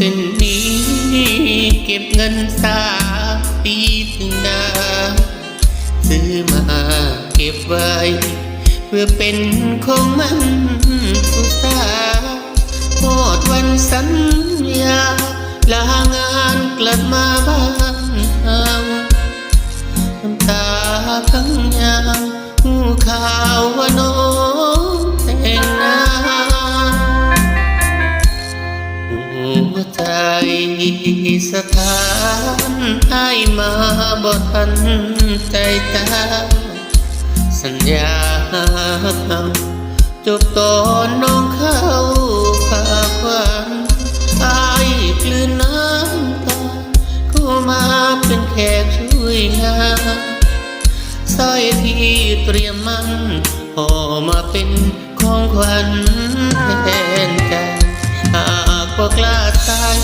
เส้นนี้ เก็บเงินสาปีถึงนาซื้อมาเก็บไว้ เพื่อเป็นของมันผู้สาวหมดวันสัญญาลางานกลับมาบ้านเฮาน้ำตาพังยางหูข่าวว่าน้อง สถานให้มาบ่ทันใจตาสัญญาจบตอนน้องเข้าภาควันไอายกลืนน้ำตาก็มาเป็นแขกช่วยงานสร้อยที่เตรียมมันพอมาเป็นของขวัญแทนใจ กล้าตาย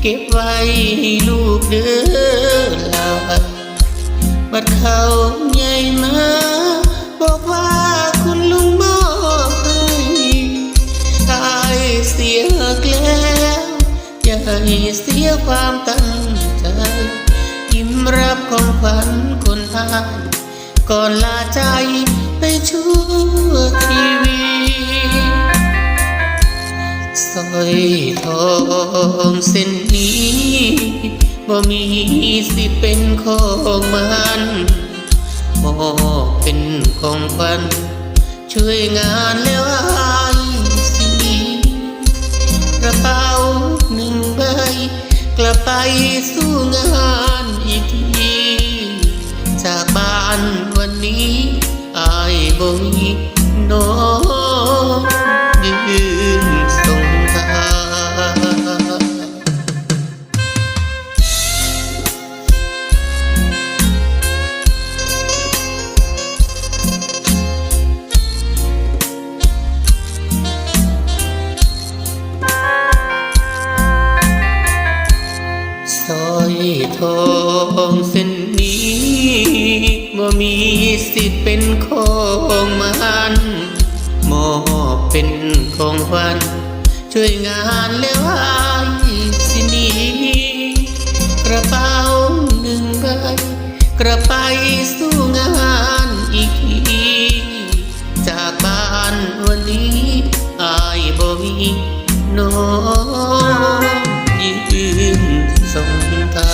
เก็บไว้ให้ลูกเด้อลาบัดเขาใหญ่มาบอกว่าคุณลุงมอบให้ตายเสียแกล้วอย่าให้เสียความตั้งใจยิ้มรับของขวัญคนไทยก่อนลาใจไปชั่วชีวิต ยทองเส้นนี้บ่มีสิเป็นของมันมอบเป็นของขวัญช่วยงานแล้วอายสิกระเป๋าหนึ่งใบกลับไปสู้งานอีกทีจากบ้าน ทองเส้นนี้บ่มีสิทธิ์เป็นของมันมอบเป็นของขวัญช่วยงานแล้วหายสินีกระเป๋าหนึ่งใบกระไปสู้งานอีกทีจากบ้านวันนี้อายบ่มีน้องยืน ส่งทาง